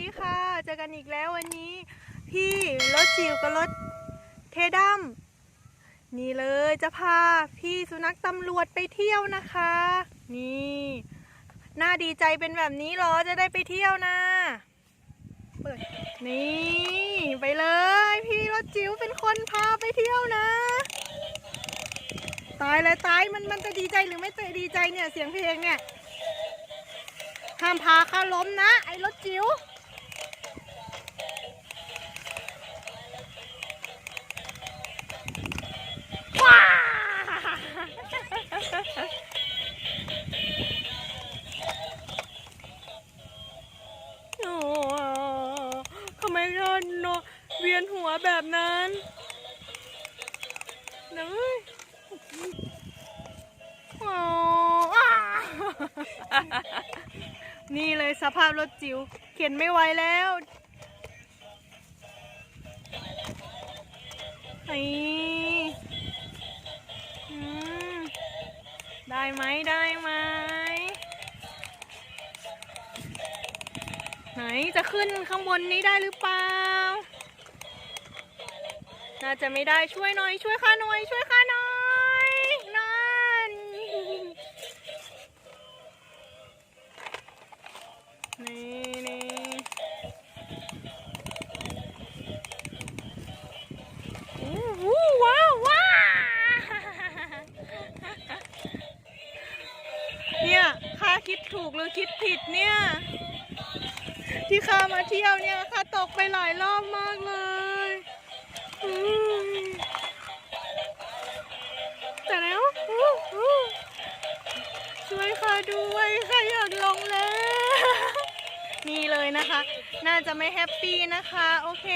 ดีค่ะ เจอกันอีกแล้ววันนี้ พี่รถจิ๋วกับรถเทดัมนี่เลยจะพาพี่สุนัขตำรวจไปเที่ยวนะคะ นี่น่าดีใจเป็นแบบนี้หรอจะได้ไปเที่ยวนะเปิดนี่ไปเลย พี่รถจิ๋วเป็นคนพาไปเที่ยวนะตายเลยตายมันมันจะดีใจหรือไม่จะดีใจเนี่ยเสียงเพลงเนี่ยห้ามพาข้าล้มนะ ไอ้รถจิ๋ว ไมก็โนเวียนหัวแบบนั้นเนยโอ้อ้านี่เลยสภาพรถจิ๋วเข็นไม่ไหวแล้วนี่อืมได้ไหมได้ไหม ไหนจะขึ้นข้างบนนี้ได้หรือเปล่า น่าจะไม่ได้ช่วยหน่อย ช่วยข้าหน่อยช่วยข้าหน่อยนั่นนี่นี่อู้ว้าวว้าเนี่ยข้าคิดถูกหรือคิดผิดเนี่ย ที่ข้ามาเที่ยวเนี่ยข้าตกไปหลายรอบมากเลยแต่แล้วช่วยข้าด้วยข้าอยากลงแล้วนี่เลยนะคะ น่าจะไม่แฮปปี้นะคะ โอเค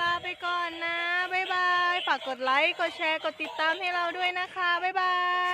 ลาไปก่อนนะ บ๊ายบาย ฝากกดไลค์ กดแชร์ กดติดตามให้เราด้วยนะคะ บ๊ายบาย